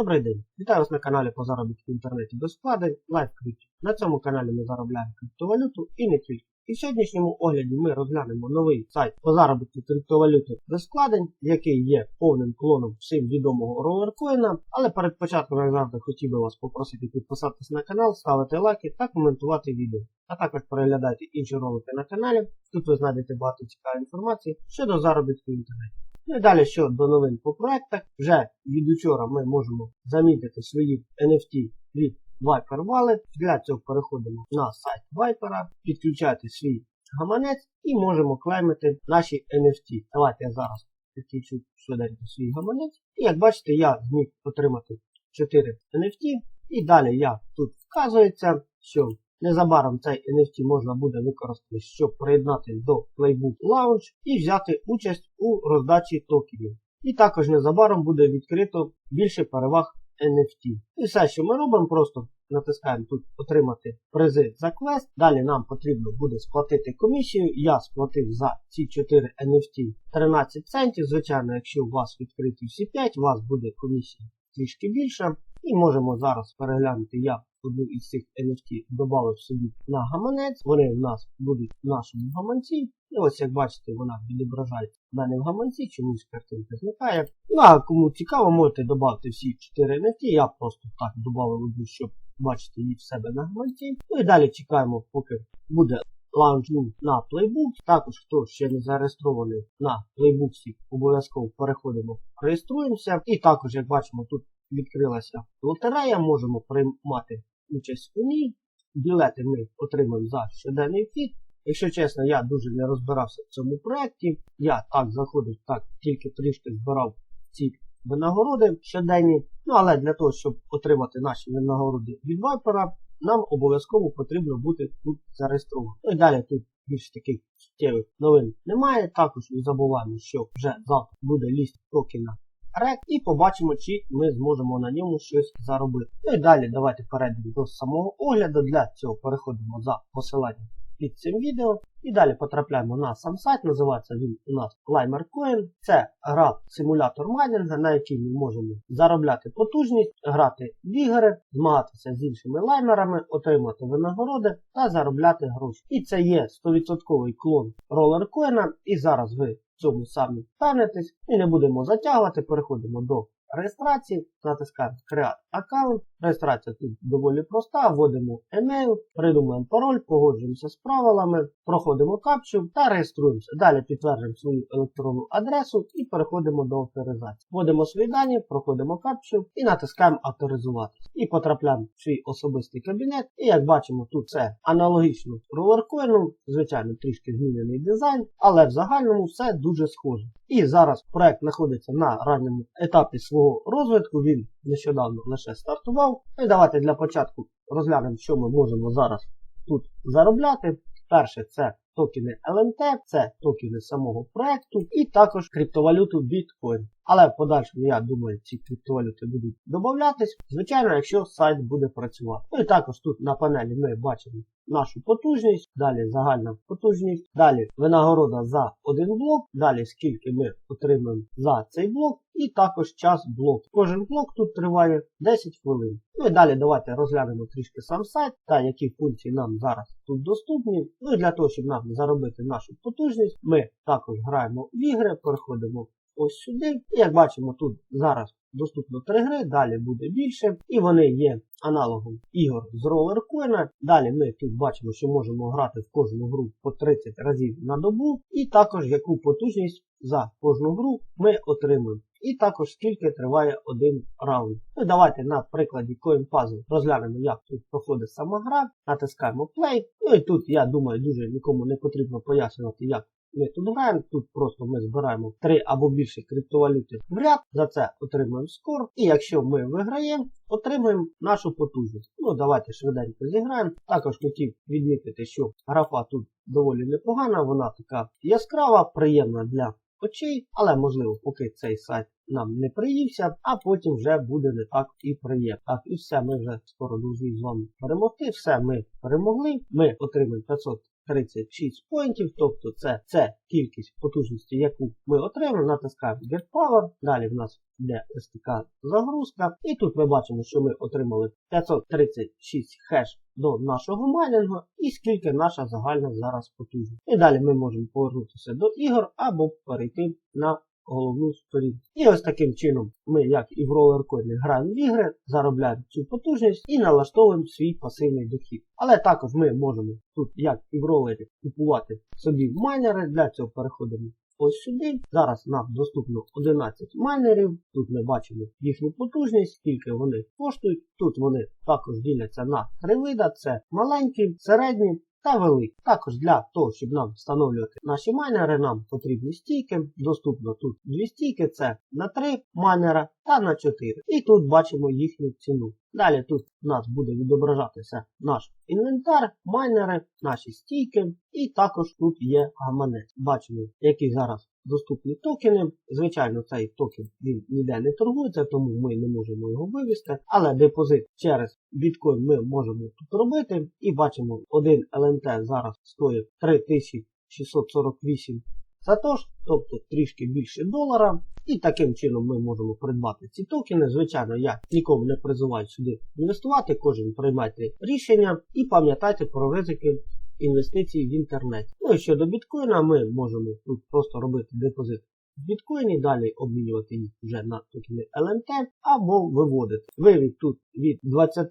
Добрий день! Вітаю вас на каналі по заробітку в інтернеті без вкладень LiveCrypto. На цьому каналі ми заробляємо криптовалюту і не тільки. І в сьогоднішньому огляді ми розглянемо новий сайт по заробітку криптовалюти без вкладень, який є повним клоном всім відомого ролеркоїна. Але перед початком, як завжди, хотів би вас попросити підписатися на канал, ставити лайки та коментувати відео. А також переглядайте інші ролики на каналі. Тут ви знайдете багато цікавої інформації щодо заробітку в інтернеті. Ну і далі щодо новин по проектах, вже від учора ми можемо замітити свої NFT від Viper Wallet. Для цього переходимо на сайт Viper, підключати свій гаманець і можемо клеймити наші NFT. Давайте я зараз підключу швиденько свій гаманець. І як бачите, я зміг отримати 4 NFT. І далі я тут вказується, що Незабаром цей NFT можна буде використати, щоб приєднати до Playbook Lounge і взяти участь у роздачі токенів. І також незабаром буде відкрито більше переваг NFT. І все, що ми робимо, просто натискаємо тут отримати призи за квест. Далі нам потрібно буде сплатити комісію. Я сплатив за ці 4 NFT 13 центів. Звичайно, якщо у вас відкриті всі 5, у вас буде комісія трішки більша. І можемо зараз переглянути, я одну із цих NFT додав собі на гаманець. Вони в нас будуть в нашому гаманці. І ось як бачите, вона відображається в мене в гаманці, чомусь картинка зникає. Ну а кому цікаво, можете додати всі 4 NFT. Я просто так додав одну, щоб бачити її в себе на гаманці. Ну і далі чекаємо, поки буде лаунж на Playbook. Також, хто ще не зареєстрований на Playbook, обов'язково переходимо, реєструємося. І також, як бачимо, тут відкрилася лотерея, можемо приймати участь у ній. Білети ми отримаємо за щоденний вхід. Якщо чесно, я дуже не розбирався в цьому проєкті. Я так заходив, так тільки трішки збирав ці винагороди щоденні. Ну але для того, щоб отримати наші винагороди від вайпера, нам обов'язково потрібно бути тут зареєстрованим. Ну і далі тут більш таких суттєвих новин немає. Також не забуваємо, що вже завтра буде ліст токена рек і побачимо, чи ми зможемо на ньому щось заробити. Ну і далі давайте перейдемо до самого огляду. Для цього переходимо за посиланням під цим відео. І далі потрапляємо на сам сайт, називається він у нас ClimerCoin. Це гра симулятор майнінга, на якій ми можемо заробляти потужність, грати в ігри, змагатися з іншими лаймерами, отримати винагороди та заробляти гроші. І це є 100% клон ролеркоїна. І зараз ви в цьому самі впевнитесь. І не будемо затягувати, переходимо до реєстрації, натискаємо Create аккаунт. Реєстрація тут доволі проста, вводимо емейл, придумаємо пароль, погоджуємося з правилами, проходимо капчу та реєструємося. Далі підтверджуємо свою електронну адресу і переходимо до авторизації. Вводимо свої дані, проходимо капчу і натискаємо авторизуватися. І потрапляємо в свій особистий кабінет. І як бачимо, тут це аналогічно ролеркоїну, звичайно, трішки змінений дизайн, але в загальному все дуже схоже. І зараз проект знаходиться на ранньому етапі свого розвитку. Він нещодавно лише стартував. Ну і давайте для початку розглянемо, що ми можемо зараз тут заробляти. Перше, це токени LNT, це токени самого проекту, і також криптовалюту Bitcoin. Але в подальшому, я думаю, ці криптовалюти будуть додатись, звичайно, якщо сайт буде працювати. Ну і також тут на панелі ми бачимо нашу потужність, далі загальна потужність, далі винагорода за один блок, далі скільки ми отримаємо за цей блок, і також час блоку. Кожен блок тут триває 10 хвилин. Ну і далі давайте розглянемо трішки сам сайт та які функції нам зараз тут доступні. Ну і для того, щоб нам заробити нашу потужність, ми також граємо в ігри, переходимо ось сюди. І як бачимо, тут зараз доступно 3 гри, далі буде більше. І вони є аналогом ігор з ролеркоїна. Далі ми тут бачимо, що можемо грати в кожну гру по 30 разів на добу. І також яку потужність за кожну гру ми отримуємо. І також скільки триває один раунд. Ну давайте на прикладі CoinPuzzle розглянемо, як тут проходить сама гра. Натискаємо Play. Ну і тут, я думаю, дуже нікому не потрібно пояснювати, як ми тут граємо. Тут просто ми збираємо 3 або більше криптовалюти в ряд. За це отримуємо скор. І якщо ми виграємо, отримуємо нашу потужність. Ну, давайте швиденько зіграємо. Також хотів відмітити, що графа тут доволі непогана, вона така яскрава, приємна для очей, але можливо, поки цей сайт нам не приївся, а потім вже буде не так і приємно. Так, і все, ми вже скоро дуже з вами перемогти. Все, ми перемогли. Ми отримаємо 500 36 поінтів, тобто це, це кількість потужності, яку ми отримали, натискаємо Get Power, далі в нас йде STK загрузка, і тут ми бачимо, що ми отримали 536 хеш до нашого майнінгу і скільки наша загальна зараз потужність. І далі ми можемо повернутися до ігор або перейти на головну сторінку. І ось таким чином ми, як і в ролерконі, граємо в ігри, заробляємо цю потужність і налаштовуємо свій пасивний дохід. Але також ми можемо тут, як і в ролері, купувати собі майнери. Для цього переходимо ось сюди. Зараз нам доступно 11 майнерів. Тут ми бачимо їхню потужність, скільки вони коштують. Тут вони також діляться на три вида: це маленькі, середні та великі. Також для того, щоб нам встановлювати наші майнери, нам потрібні стійки. Доступно тут дві стійки, це на 3 майнера та на 4. І тут бачимо їхню ціну. Далі тут у нас буде відображатися наш інвентар, майнери, наші стійки, і також тут є гаманець. Бачимо, який зараз доступні токени. Звичайно, цей токен він ніде не торгується, тому ми не можемо його вивести. Але депозит через біткоін ми можемо тут робити. І бачимо, один ЛНТ зараз стоїть 3648 сатош, тобто трішки більше долара. І таким чином ми можемо придбати ці токени. Звичайно, я нікому не призиваю сюди інвестувати, кожен приймайте рішення і пам'ятайте про ризики інвестицій в інтернеті. Ну і щодо біткоїна, ми можемо тут просто робити депозит в біткоїні, далі обмінювати їх вже на токени LNT або виводити. Вивід тут від 20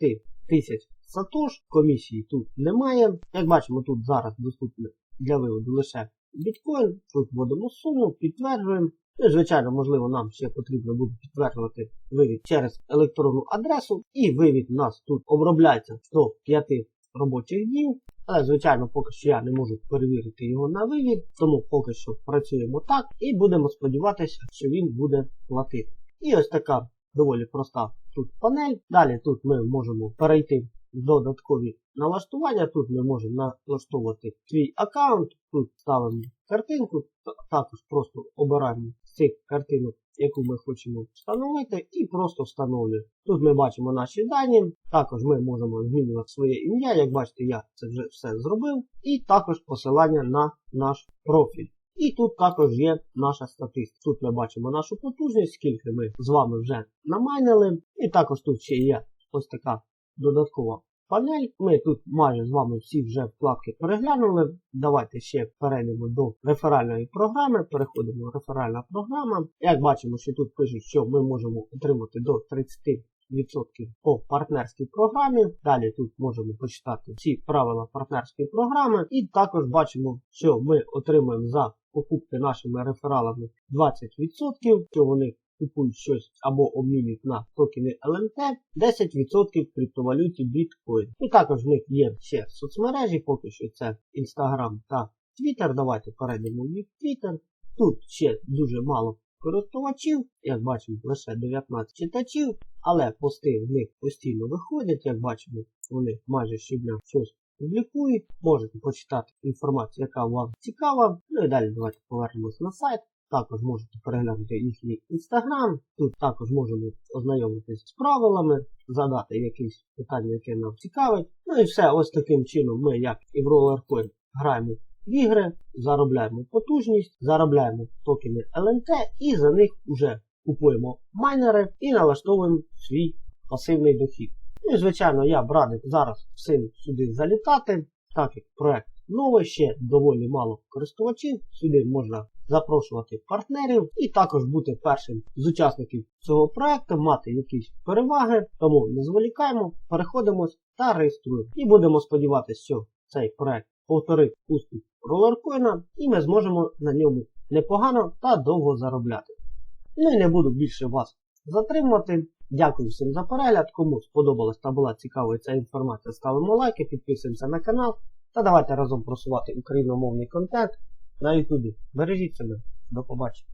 тисяч сатош, комісії тут немає. Як бачимо, тут зараз доступно для виводу лише біткоін. Тут вводимо суму, підтверджуємо. Ну, звичайно, можливо, нам ще потрібно буде підтверджувати вивід через електронну адресу. І вивід у нас тут обробляється до 5 робочих днів. Але, звичайно, поки що я не можу перевірити його на вивід, тому поки що працюємо так і будемо сподіватися, що він буде платити. І ось така доволі проста тут панель. Далі тут ми можемо перейти в додаткові налаштування. Тут ми можемо налаштовувати свій аккаунт. Тут ставимо картинку, також просто обираємо з цих картинок, яку ми хочемо встановити, і просто встановлюємо. Тут ми бачимо наші дані. Також ми можемо змінювати своє ім'я. Як бачите, я це вже все зробив. І також посилання на наш профіль. І тут також є наша статистика. Тут ми бачимо нашу потужність, скільки ми з вами вже намайнили. І також тут ще є ось така додаткова панель. Ми тут майже з вами всі вже вкладки переглянули. Давайте ще перейдемо до реферальної програми. Переходимо в реферальна програма. Як бачимо, що тут пишуть, що ми можемо отримати до 30 відсотків по партнерській програмі. Далі тут можемо почитати всі правила партнерської програми. І також бачимо, що ми отримуємо за покупки нашими рефералами 20%, що вони купують щось або обмінюють на токени LNT, 10% в криптовалюті Bitcoin. І також в них є ще соцмережі, поки що це Instagram та Twitter. Давайте перейдемо в їх Twitter. Тут ще дуже мало користувачів, як бачимо, лише 19 читачів, але пости в них постійно виходять, як бачимо, вони майже щодня щось публікують. Можете почитати інформацію, яка вам цікава. Ну і далі давайте повернемось на сайт. Також можете переглянути їхній інстаграм. Тут також можемо ознайомитись з правилами, задати якісь питання, яке нам цікавить. Ну і все, ось таким чином ми, як і в Rollercoin, граємо в ігри, заробляємо потужність, заробляємо токени LNT і за них вже купуємо майнери і налаштовуємо свій пасивний дохід. Ну і звичайно, я б радив зараз всім сюди залітати, так як проект новий, ще доволі мало користувачів. Сюди можна запрошувати партнерів і також бути першим з учасників цього проекту, мати якісь переваги. Тому не зволікаємо, переходимо та реєструємо. І будемо сподіватися, що цей проект повторить успіх ролеркоїна, і ми зможемо на ньому непогано та довго заробляти. Ну і не буду більше вас затримувати. Дякую всім за перегляд. Кому сподобалась та була цікава ця інформація, ставимо лайки, підписуємося на канал та давайте разом просувати україномовний контент на Ютубі. Бережіть себе. До побачення.